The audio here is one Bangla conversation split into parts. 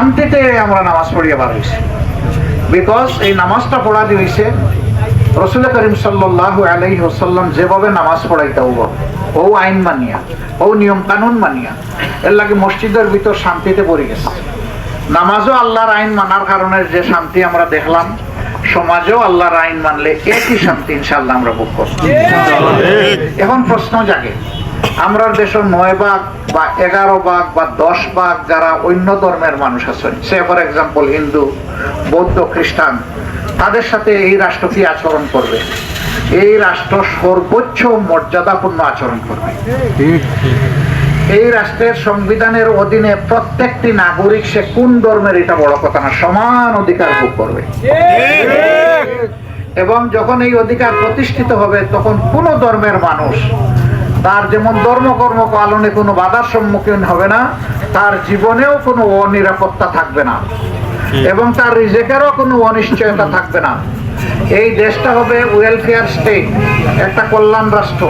শান্তিতে আমরা নামাজ পড়িয়া বার হয়েছি বিকজ এই নামাজটা পড়া দিয়েছে রসুল করিম সাল্লাহ আলাই হোসাল্লাম যেভাবে নামাজ পড়াইতে হব ও আইন মানিয়া ও নিয়ম কানুন মানিয়া এর লাগে মসজিদের ভিতর শান্তিতে পড়ে গেছে। নামাজও আল্লাহর আইন মানার কারণে যে শান্তি আমরা দেখলাম সমাজেও আল্লাহর আইন মানলে একই শান্তি ইনশাল্লাহ আমরা ভোগ করব এখন প্রশ্ন জাগে আমরা দেশের নয় ভাগ বা এগারো ভাগ বা দশ ভাগ যারা অন্য ধর্মের মানুষ আছেন সে ফর এক্সাম্পল হিন্দু বৌদ্ধ খ্রিস্টান তাদের সাথে এই রাষ্ট্র কি আচরণ করবে? এই রাষ্ট্র সর্বোচ্চ মর্যাদাপূর্ণ আচরণ করবে। এই রাষ্ট্রের সংবিধানের অধীনে প্রত্যেকটি নাগরিক সে কোন ধর্মের এটা বড় কথা না সমান অধিকার ভোগ করবে। এবং যখন এই অধিকার প্রতিষ্ঠিত হবে তখন কোন ধর্মের মানুষ তার যেমন ধর্মকর্ম পালনে কোনো বাধার সম্মুখীন হবে না তার জীবনেও কোনো অনিরাপত্তা থাকবে না। এবং তার রিজেকেরও কোনো অনিশ্চয়তা থাকবে না। এই দেশটা হবে ওয়েলফেয়ার স্টেট একটা কল্যাণ রাষ্ট্র।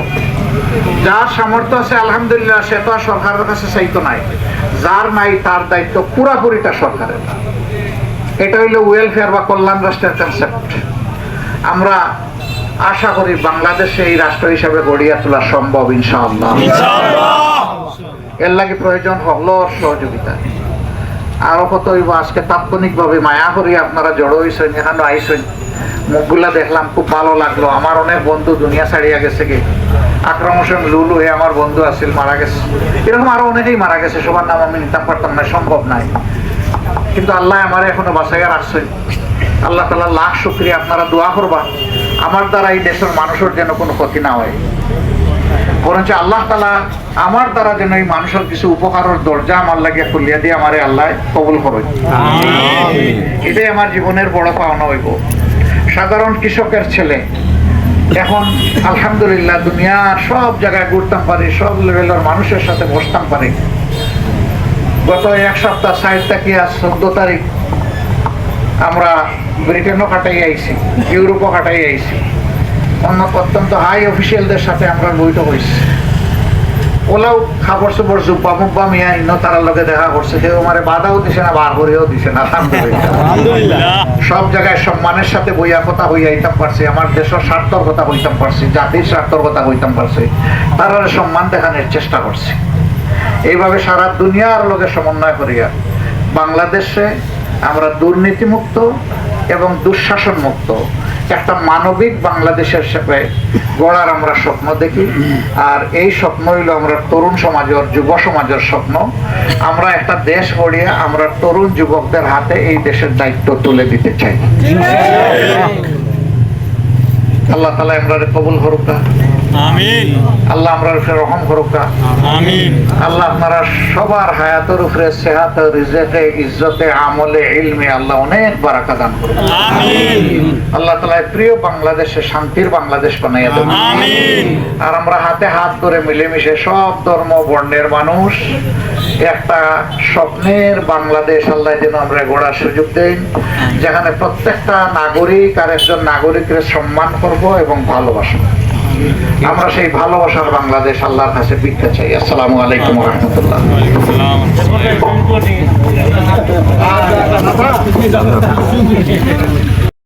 যার সামর্থ্য আছে আলহামদুলিল্লাহ সে তো সরকারের কাছে চাইতো নাই। যার নাই তার দায়িত্ব পুরাপুরিটা সরকারের। এটা হইল ওয়েলফেয়ার বা কল্যাণ রাষ্ট্রের কনসেপ্ট আমরা আশা করি বাংলাদেশে এই রাষ্ট্র হিসাবে গড়িয়া তোলা সম্ভব ইনশাআল্লাহ। এর লাগে প্রয়োজন হলো সহযোগিতা। আরও কত আজকে তাৎক্ষণিকভাবে মায়া করি আপনারা জড়ো হয়েছেন এখানে আইসেন মুখগুলা দেখলাম খুব ভালো লাগল। আমার অনেক বন্ধু দুনিয়া ছাড়িয়া গেছে কি আকরাম হোসেন লুলু হয়ে আমার বন্ধু আছিল মারা গেছে। এরকম আরও অনেকেই মারা গেছে সবার নাম আমি নিতাম পারতাম না সম্ভব নাই। কিন্তু আল্লাহ আমার এখনও বাসাইয়া রাখছেন। আল্লাহ তালা লাখ শুক্রিয়া আপনারা দোয়া করবা। আমার দ্বারা এই দেশের মানুষের যেন কোনো ক্ষতি না হয়। বরঞ্চ আল্লাহ তালা আমার দ্বারা যেন এই মানুষের কিছু উপকারের দরজা আমার লাগিয়া খুলিয়া দিয়ে আমারে আল্লাহ কবুল করবে এটাই আমার জীবনের বড় পাওনা হইব। সাধারণ কৃষকের ছেলে এখন আলহামদুলিল্লাহ দুনিয়ার সব জায়গায় ঘুরতাম পারি সব লেভেলের মানুষের সাথে বসতাম পারি। গত এক সপ্তাহ সাইড থেকে আজ চোদ্দ তারিখ আমরা ব্রিটেনও কাটাই আইছি ইউরোপও কাটাই আইছি। অন্য অত্যন্ত হাই অফিসিয়ালদের সাথে আমরা বৈঠক হয়েছি ওলাও খাবার সবর জুব্বা মুব্বা মিয়া ইন্ন তারার লগে দেখা করছে। কেউ আমারে বাধাও দিছে না বার করেও দিছে না আলহামদুলিল্লাহ। সব জায়গায় সম্মানের সাথে বইয়া কথা হইয়া হইতাম পারছি আমার দেশের স্বার্থর কথা হইতাম পারছি জাতির স্বার্থর কথা হইতাম পারছি। তারা সম্মান দেখানোর চেষ্টা করছি। এইভাবে সারা দুনিয়ার লোকে সমন্বয় করিয়া বাংলাদেশে আমরা দুর্নীতিমুক্ত এবং দুঃশাসন মুক্ত একটা মানবিক বাংলাদেশের হিসেবে গড়ার আমরা স্বপ্ন দেখি। আর এই স্বপ্ন হইল আমরা তরুণ সমাজের যুব সমাজের স্বপ্ন। আমরা একটা দেশ গড়িয়ে আমরা তরুণ যুবকদের হাতে এই দেশের দায়িত্ব তুলে দিতে চাই। আল্লাহ তালা আমরা কবুল হরুকা আমিন। আল্লাহ আমরা উপরে রহম হরুকা আমিন। আল্লাহ আপনারা সবার হায়াতের উপরে সেহাত রিজেকে ইজ্জতে আমলে ইলমে আল্লাহ অনেক বারাকা দান করুন আমিন। আল্লাহ তালা প্রিয় বাংলাদেশে শান্তির বাংলাদেশ বানাইয়া দেবেন আমিন। আর আমরা হাতে হাত ধরে মিলেমিশে সব ধর্ম বর্ণের মানুষ একটা স্বপ্নের বাংলাদেশ আল্লাহ যেন আমরা গড়ার সুযোগ দেন যেখানে প্রত্যেকটা নাগরিক আর একজন নাগরিকের সম্মান করব এবং ভালোবাসবো। আমরা সেই ভালোবাসার বাংলাদেশ আল্লাহর কাছে ভিক্ষা চাই। আসসালামু আলাইকুম রহমতুল্লাহ।